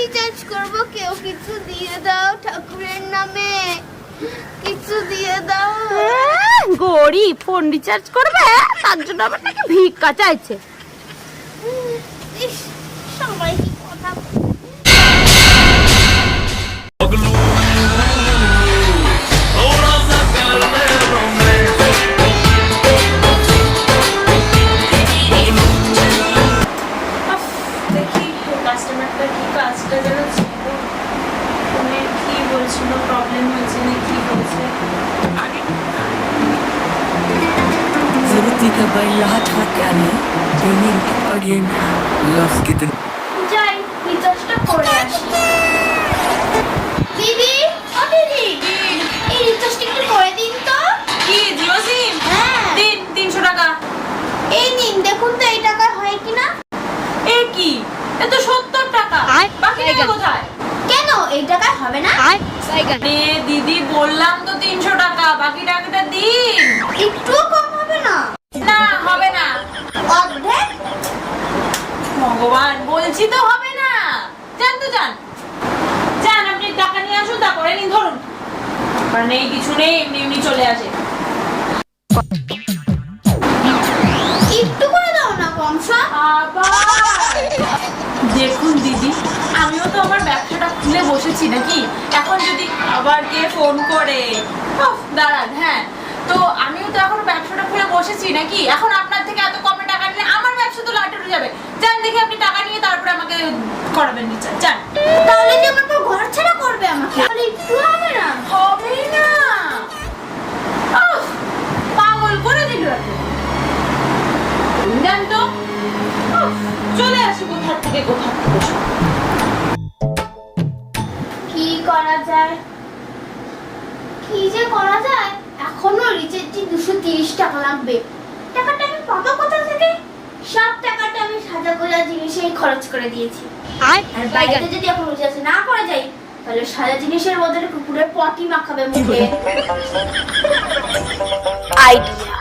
Recharge করব কেউ কিছু দিয়ে দাও ঠাকুরের নামে। কিছু দিয়ে দাও। গড়ি গরিব ফোন রিচার্জ করবে? তার জন্য আমার নাকি ভিক্ষা চাইছে। ইস, সবাই Baila Tatiana, Benin Guardian, Love Kitten. যাই এই দিন হ্যাঁ। দেখুন তো এই টাকা হয় কিনা। এ কি? সত্তর টাকা। বাকি টাকা কোথায়? কেন? এই টাকায় হবে না? দিদি বললাম তো তিনশো টাকা। বাকি টাকাটা দিন। একটু কম হবে না। না হবে না। অর্ধেক? ভগবান বলছি তো হবে না। যান তো যান। যান আপনি টাকা নিয়ে আসুন তারপরে নিন ধরুন। নেই কিছু নেই এমনি এমনি চলে আসে। একটু করে দাও না কম আবার। দেখুন দিদি আমিও তো আমার ব্যবসাটা খুলে বসেছি নাকি? এখন যদি আবার কে ফোন করে। দাঁড়ান হ্যাঁ তো আমিও তো এখন ব্যবসাটা খুলে বসেছি নাকি? এখন আপনার থেকে এত কমে টাকা নিলে আমার ব্যবসা তো লাটে যাবে। যান দেখি আপনি টাকা নিয়ে তারপরে আমাকে করাবেন রিচার্জ যান। তাহলে যে আমার পর ঘর ছাড়া করবে আমাকে? তাহলে একটু হবে না? হবেই না। পাগল করে দিল। যান তো চলে আসি কোথা থেকে কোথা থেকে কি করা যায়? কি যে করা যায়? এখনও রিচার্জে দুশো তিরিশ টাকা লাগবে টাকাটা আমি পাবো কোথা থেকে সব আমি জিনিসেই খরচ করে দিয়েছি। আর বাড়িতে যদি এখন রিচার্জ না করা যায় তাহলে সাজা জিনিসের বদলে কুকুরের পটি মাখাবে মুখে। আইডিয়া।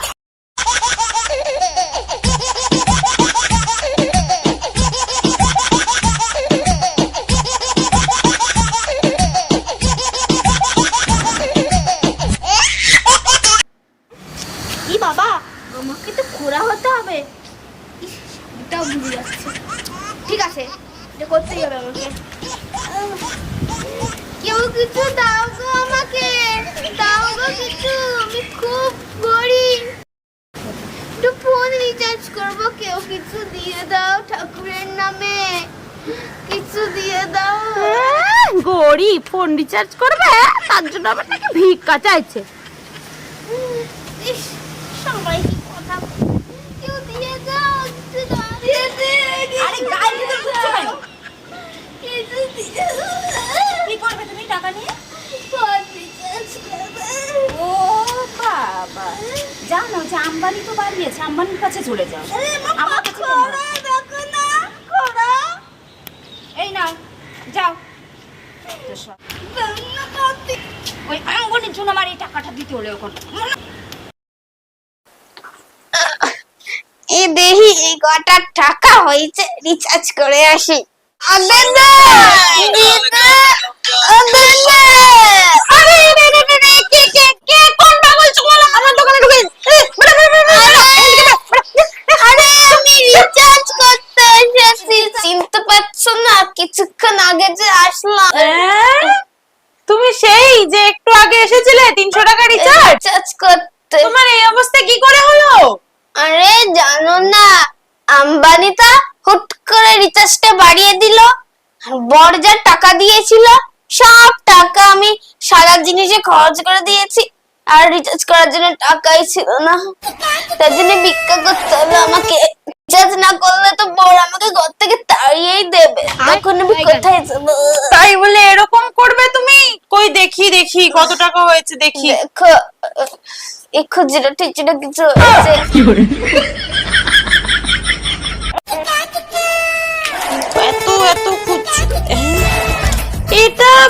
যাচ্ছে। ঠিক আছে এটা করতেই হবে আমাকে। কেউ কিছু দাও গো আমাকে দাও গো কিছু আমি খুব গরিব। একটু ফোন রিচার্জ করব কেউ কিছু দিয়ে দাও ঠাকুরের নামে। কিছু দিয়ে দাও। হ্যাঁ, গরিব ফোন রিচার্জ করবে তার জন্য আবার নাকি ভিক্ষা চাইছে। সবাই কথা কেউ দিয়ে দাও কিছু আরে গায়ে ভিতর ঢুকছো কেন? কি করবে তুমি টাকা নিয়ে? ও বাবা। জানো যে আম্বানি তো বাড়িয়েছে আম্বানির কাছে চলে যাও। আমার কাছে এই নাও যাও। ওই আঙ্গনের জন্য আমার এই টাকাটা দিতে হলে ওখানে এই দেহি এই কটা টাকা হয়েছে? রিচার্জ করে আসি। চিনতে পারছ না? কিছুক্ষণ আগে যে আসলাম। তুমি সেই যে একটু আগে এসেছিলে তিনশো টাকা রিচার্জ করতে। তোমার এই অবস্থা কি করে হলো? আরে জানো না। আম্বানিটা হুট করে রিচার্জটা বাড়িয়ে দিল আর বর যা টাকা দিয়েছিল সব টাকা আমি সারা জিনিসে খরচ করে দিয়েছি আর রিচার্জ করার জন্য টাকাই ছিল না। তার জন্য ভিক্ষা করতে হবে আমাকে। রিচার্জ না করলে তো বর আমাকে ঘর থেকে তাড়িয়েই দেবে। তখন আমি কোথায় যাব? তাই বলে এরকম করবে তুমি? কই দেখি দেখি কত টাকা হয়েছে দেখি। দেখো এই খুচরো টিচুরো কিছু হয়েছে।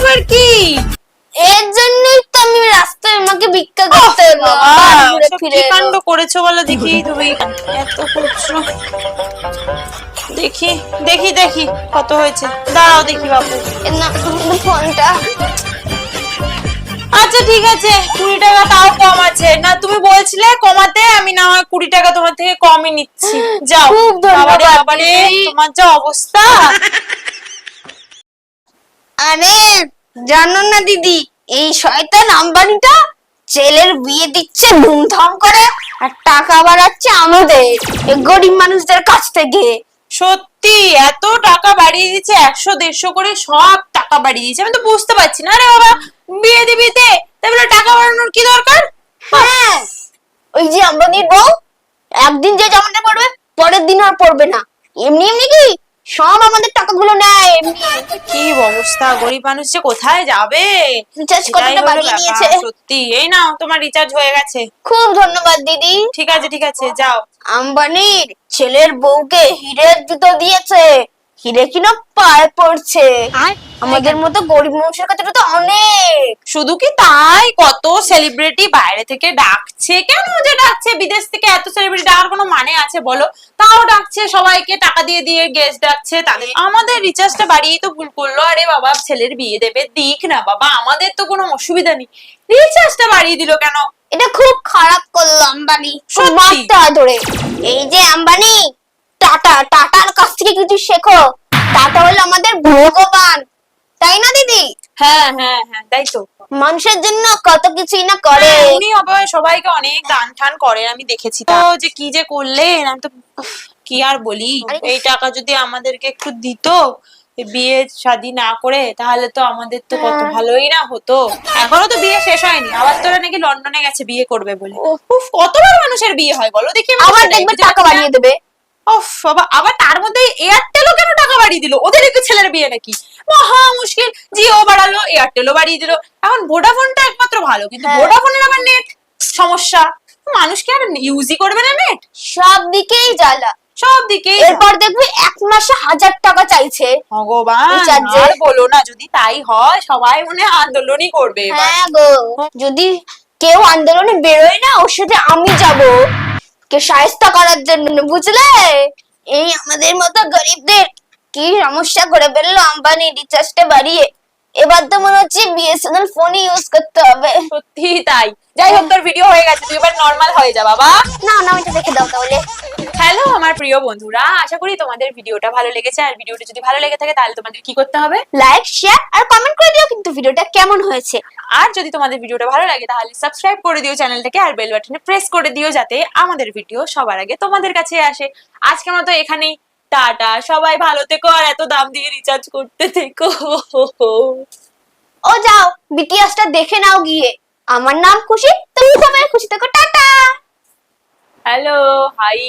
আবার কি? এর জন্যই তো আমি রাস্তায় আমাকে ভিক্ষা করতে হলো কি কাণ্ড করেছ বলো দেখি তুমি? এত করছ দেখি দেখি দেখি কত হয়েছে। দাঁড়াও দেখি বাবু। না ফোনটা। আচ্ছা ঠিক আছে কুড়ি টাকা তাও কম আছে। না তুমি বলছিলে কমাতে আমি না হয় কুড়ি টাকা তোমার থেকে কমই নিচ্ছি। যাও খুব ধন্যবাদ। তোমার যা অবস্থা। আরে জানো না দিদি এই শয়তান আম্বানিটা ছেলের বিয়ে দিচ্ছে ধুমধাম করে আর টাকা বাড়াচ্ছে আমাদের এই গরিব মানুষদের কাছ থেকে। সত্যি এত টাকা বাড়িয়ে দিচ্ছে একশো দেড়শো করে সব টাকা বাড়িয়ে দিচ্ছে। আমি তো বুঝতে পারছি না। আরে বাবা বিয়ে দিবি দে তাহলে টাকা বাড়ানোর কি দরকার? হ্যাঁ ওই যে আম্বানির বউ একদিন যে জামাটা পড়বে পরের দিন আর পড়বে না। এমনি এমনি কি সব আমাদের টাকাগুলো নেয়। এমনি কি অবস্থা? গরিব মানুষ যে কোথায় যাবে? রিচার্জ কতটা বাড়িয়ে নিয়েছে। সত্যি। এই নাও তোমার রিচার্জ হয়ে গেছে। খুব ধন্যবাদ দিদি। ঠিক আছে ঠিক আছে যাও। আম্বানির ছেলের বউকে হিরের জুতো দিয়েছে। হিরে কিনা পায়ে পড়ছে। আমাদের মতো গরিব মানুষের কাছে তো অনেক। শুধু কি তাই? কত সেলিব্রিটি বাইরে থেকে ডাকছে? কেন যে ডাকছে? বিদেশ থেকে এত সেলিব্রিটি ডাকার কোনো মানে আছে বলো? তাও ডাকছে সবাইকে টাকা দিয়ে দিয়ে গেস্ট ডাকছে। তাদের আমাদের রিচার্জটা বাড়িয়ে তো ভুল করল। আরে বাবা ছেলের বিয়ে দেবে দিক না বাবা। আমাদের তো কোনো অসুবিধা নেই। রিচার্জটা বাড়িয়ে দিল কেন? এটা খুব খারাপ করল আম্বানি। ধরে। এই যে আম্বানি টাটা টাটার কাছ থেকে কিছু শেখো। টাটা হলো আমাদের ভগবান। তাই না দিদি? হ্যাঁ হ্যাঁ হ্যাঁ তাই তো। মানুষের জন্য কত কিছুই না করে। হ্যাঁ, উনি আবার সবাইকে অনেক দান টান করেন আমি দেখেছি। তো যে কি যে করলেন আমি তো কি আর বলি? এই টাকা যদি আমাদেরকে একটু দিত বিয়ে শাদি না করে তাহলে তো আমাদের তো কত হ্যাঁ। ভালোই না হতো। এখনও তো বিয়ে শেষ হয়নি। আবার তোরা নাকি লন্ডনে গেছে বিয়ে করবে বলে। কতবার মানুষের বিয়ে হয় বলো? দেখি আবার দেখবে টাকা বাড়িয়ে দেবে। উফ বাবা আবার তার মধ্যে এয়ারটেলও কেন টাকা বাড়িয়ে দিল? ওদের একটু ছেলের বিয়ে নাকি? মহা মুশকিল। জিও বাড়ালো এয়ারটেলও বাড়িয়ে দিল। এখন ভোডাফোনটা একমাত্র ভালো কিন্তু হ্যাঁ। ভোডাফোনের আবার নেট সমস্যা। মানুষ কি আর ইউজই করবে না নেট সব দিকেই জ্বালা। সব দিকে এরপর দেখবি এক মাসে হাজার টাকা চাইছে। ভগবান আর বলো না যদি তাই হয় সবাই মনে হয় আন্দোলনই করবে হ্যাঁ গো যদি কেউ আন্দোলনে বেরোয় না ওর সাথে আমি যাব। কে সাহায্য করার জন্য, বুঝলে? এই আমাদের মতো গরিবদের কি সমস্যা করে ফেলল আম্বানি রিচার্জটা বাড়িয়ে? এবার তো মনে হচ্ছে বিএসএনএল ফোনই ইউজ করতে হবে। সত্যি তাই। যাই হোক তোর ভিডিও হয়ে গেছে তুই এবার নর্মাল হয়ে যা বাবা। না না ওইটা দেখে দাও তাহলে। হ্যালো আমার প্রিয় বন্ধুরা আশা করি তোমাদের ভিডিওটা ভালো লেগেছে। আর ভিডিওটা যদি ভালো লেগে থাকে তাহলে তোমাদের কি করতে হবে? লাইক শেয়ার আর কমেন্ট করে দিও কিন্তু ভিডিওটা কেমন হয়েছে। আর যদি তোমাদের ভিডিওটা ভালো লাগে তাহলে সাবস্ক্রাইব করে দিও চ্যানেলটাকে আর বেল বাটনে প্রেস করে দিও যাতে আমাদের ভিডিও সবার আগে তোমাদের কাছে আসে। আজকের মতো এখানেই। টাটা সবাই ভালো থেকো আর এত দাম দিয়ে রিচার্জ করতে থেকো। ও যাও বিটিএসটা দেখে নাও গিয়ে। আমার নাম খুশি তুমি সবাই খুশি থেকো টাটা। হ্যালো হাই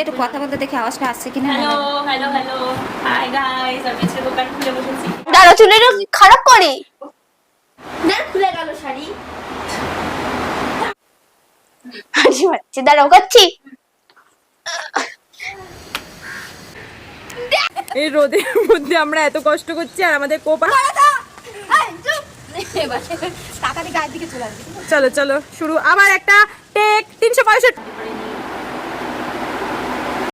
একটু কথা বলতে দেখি আওয়াজটা আসছে কিনা? Hello hello hello hi guys আমি আজকে দোকান খুলে বসেছি। দাঁড়া চুলের খারাপ করি। খুলে গেল শাড়ি। হাসি পাচ্ছে দাঁড়াও করছি এই রোদের মধ্যে আমরা এত কষ্ট করছি আর আমাদের কোপা চলো চলো শুরু। আবার একটা টেক তিনশো পঁয়ষট্টি।